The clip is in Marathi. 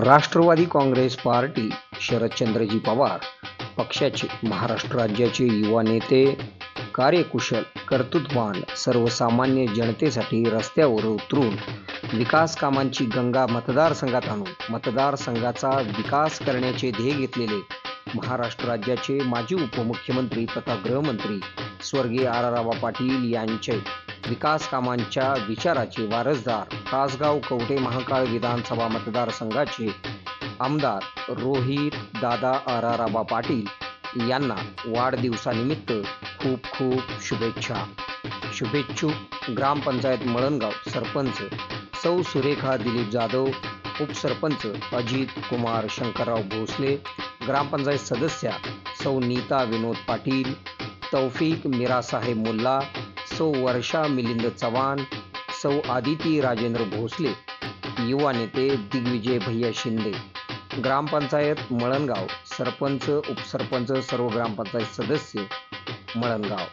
राष्ट्रवादी काँग्रेस पार्टी शरदचंद्रजी पवार पक्षाचे महाराष्ट्र राज्याचे युवा नेते कार्यकुशल कर्तृत्ववान सर्वसामान्य जनतेसाठी रस्त्यावर उतरून विकास कामांची गंगा मतदारसंघात आणून मतदारसंघाचा विकास करण्याचे ध्येय घेतलेले महाराष्ट्र राज्याचे माजी उपमुख्यमंत्री तथा गृहमंत्री स्वर्गीय आर आर पाटील यांचे विकास कामांच्या विचाराचे वारसदार तासगाव कवठे महाकाळ विधानसभा मतदारसंघाचे आमदार रोहित दादा आराराबा पाटील यांना वाढदिवसानिमित्त खूप खूप शुभेच्छा. शुभेच्छुक ग्रामपंचायत मळणगाव सरपंच सौ सुरेखा दिलीप जाधव उपसरपंच अजित कुमार शंकरराव भोसले ग्रामपंचायत सदस्या सौ नीता विनोद पाटील तौफिक मिरासाहेब मुल्ला सौ वर्षा मिलिंद चव्हाण सौ आदिती राजेंद्र भोसले युवा नेते दिग्विजय भैया शिंदे ग्रामपंचायत मळणगाव सरपंच उपसरपंच सर्व ग्रामपंचायत सदस्य मळणगाव.